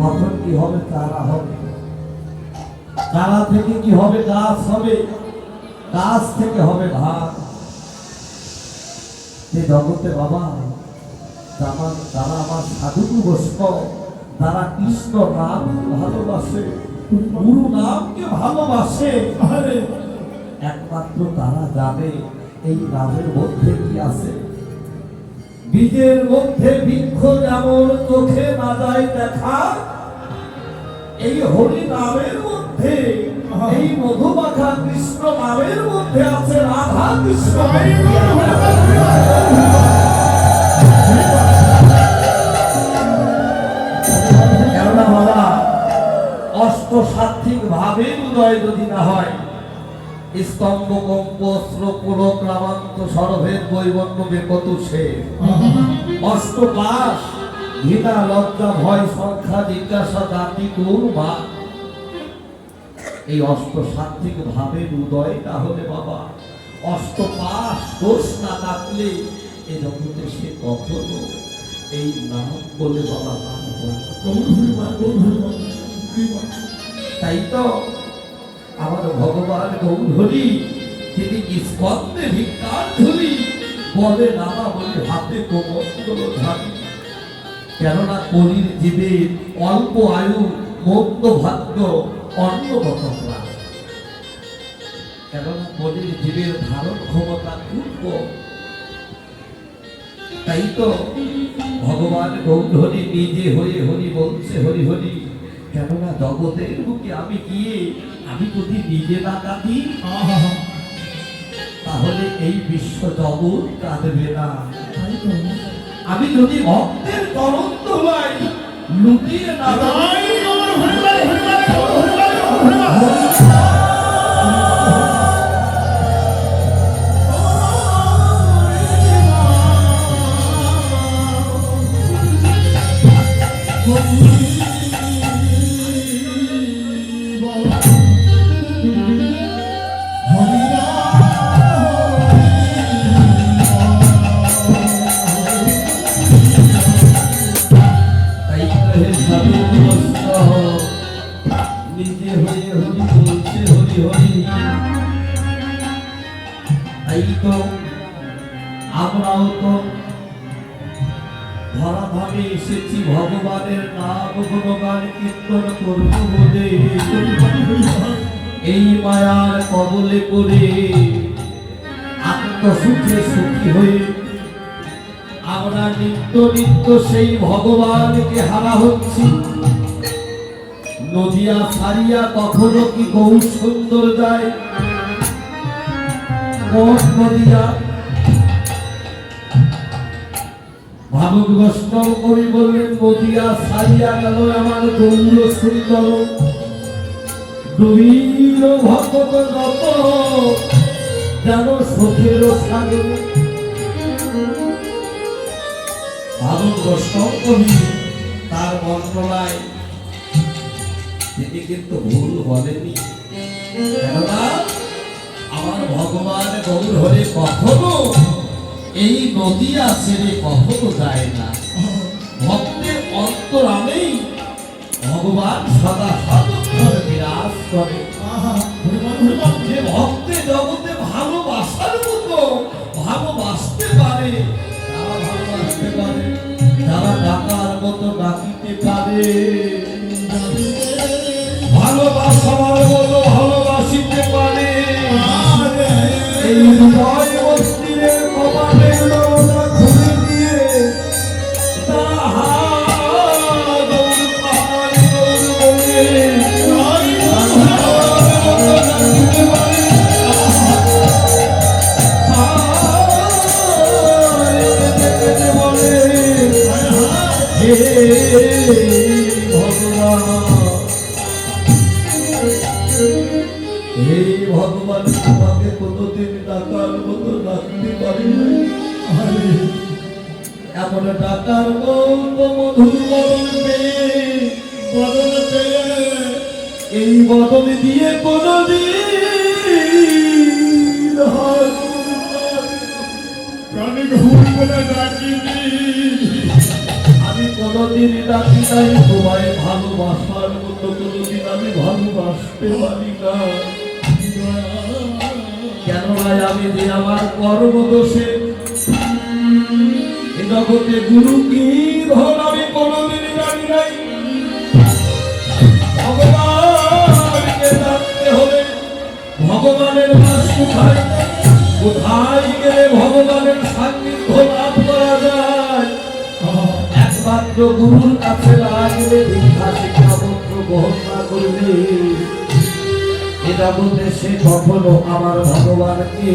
কখন কি হবে চারা হবে। চারা থেকে কি হবে, গাছ হবে। গাছ থেকে হবে ঘাস যে জগতে বাবা আমার তারা আমার সাধু বৈষ্ণব তারা কৃষ্ণ নাম ভালোবাসে, গুরু নামকে ভালোবাসে একমাত্র তারা জানে এই নামের মধ্যে কি আছে। বীজের মধ্যে বৃক্ষ যেমন চোখে না যায় দেখা এই হরি নামের মধ্যে, এই মধুমাখা কৃষ্ণ নামের মধ্যে আছে রাধা কৃষ্ণ। কেননা বাবা ভাবে উদয় যদি না হয়, স্তম্ভ, কম্প পুলক রামান্ত সরভেদ বৈবন্য বেকত সে ঘৃণা লজ্জা ভয় সংখ্যা জিজ্ঞাসা জাতি বা এই ভাবের উদয় না হলে বাবা দোষ না থাকলে এ জগতে সে কখনো এই বলে বাবা নাম তাই তো আমার ভগবান গৌধরী, তিনি স্কন্দে ভিক্ষার ধরি বলে নামা বলে হাতে কোমল ধারি কেননা কলির জীবের অল্প আয়ু মন্দ ভাগ্য প্রাণ। কেননা কলির জীবের ধারণ ক্ষমতা খুব তাই তো ভগবান গৌধরী নিজে হয়ে হরি বলছে, হরি হরি, কেননা জগতের বুকে আমি গিয়ে, আমি যদি নিজে না কাঁদি, তাহলে এই বিশ্ব জগৎ কাঁদবে না। তাই তো। আমি যদি ভক্তের তরন্ত হই লুটিয়ে না বলছে হরি হরি ভগবানের নাম গুণগান কীর্তন করব বলে এই মায়ার কবলে পড়ে আত্মসুখে সুখী হয়ে আমরা নিত্য নিত্য সেই ভগবানকে হারা হচ্ছি। নদিয়া সারিয়া কখনো কি গৌ সুন্দর নদিয়া? ভাবুক বললেন, নদিয়া সারিয়া গেল আমার গৌর সুন্দর ভক্ত যেন সুখের সাগরে। ভারত বৈষ্ণব তার বর্ণনায় তিনি কিন্তু ভুল বলেনি। কেননা আমার ভগবান গৌর হরে কখনো এই নদিয়া ছেড়ে কখনো যায় না। ভক্তের অন্তরামেই ভগবান সদা সদা বিরাজ করে। যে ভক্তে জগতে ভালোবাসার মতো ভালোবাসতে পারে, তারা ভালোবাসতে পারে, তারা ডাকার মতো ডাকিতে পারে। এই ভগবান, তোমাকে কোনোদিন ডাকার মতো ডাকতে পারি এমন ডাকার মতো মধুর বদল পেয়ে এই বদল দিয়ে কোনোদিন প্রাণী গৌর বলে ডাকিনি। আমি কোনোদিন ডাকি নাই, তোমায় ভালোবাসার মতো কোনোদিন আমি ভালোবাসতে পারি না। ভাই আমি যে আমার কর্মদোষে জগতে গুরু কি ধন আমি কোনোদিন জানি নাই। ভগবানের বাস কোথায়? কোথায় গেলে ভগবানের সান্নিধ্য লাভ করা যায়? একমাত্র গুরুর কাছে না গেলে দীক্ষা শিক্ষাপত্র গ্রহণ না করলে বলতে সে কখনো আমার ভগবানকে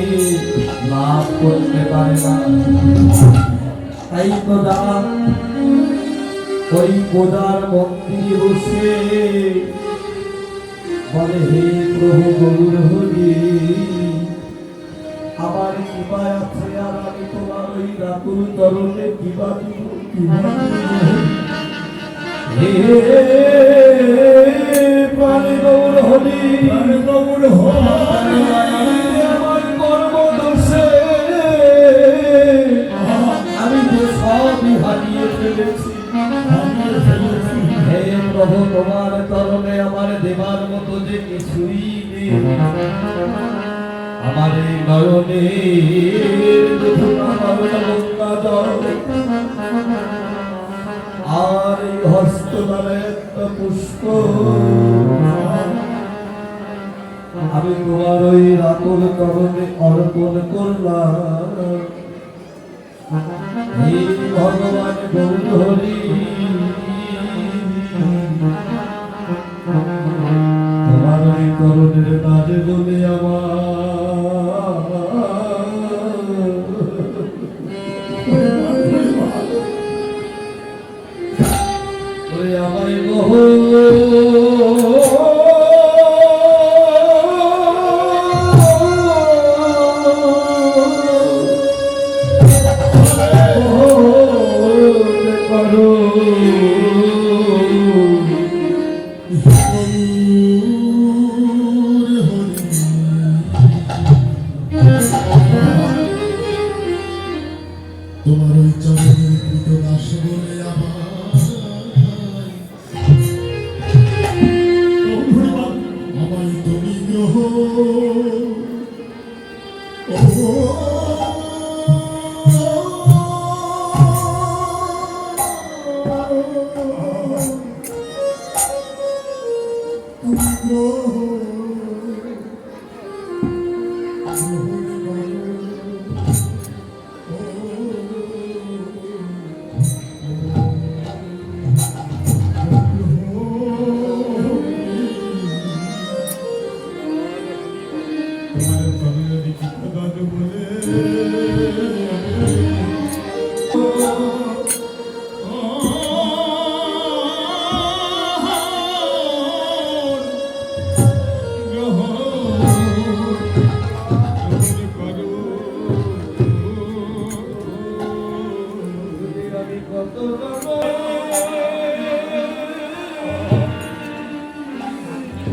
লাভ করতে পারে না তাই তো দাদা ওই কোদার মন্দিরে বসে বলে, হে প্রভু গৌর হরি, আমার কৃপা আছে আর আমি তোমার ওই রাতুল চরণে কৃপা। হে প্রাণী আমি তো সবই হারিয়ে হে আমার দেবার মতো যে কিছুই আমার এই নয়নে আর এই হস্তদারে একটা পুষ্প ওই রাতুল চরণে অর্পণ করলাম। হে ভগবান গৌর হরি তোমার করণের কাজে বলে আমার তোমার ওই চরণের কৃত দাস বলে আমায়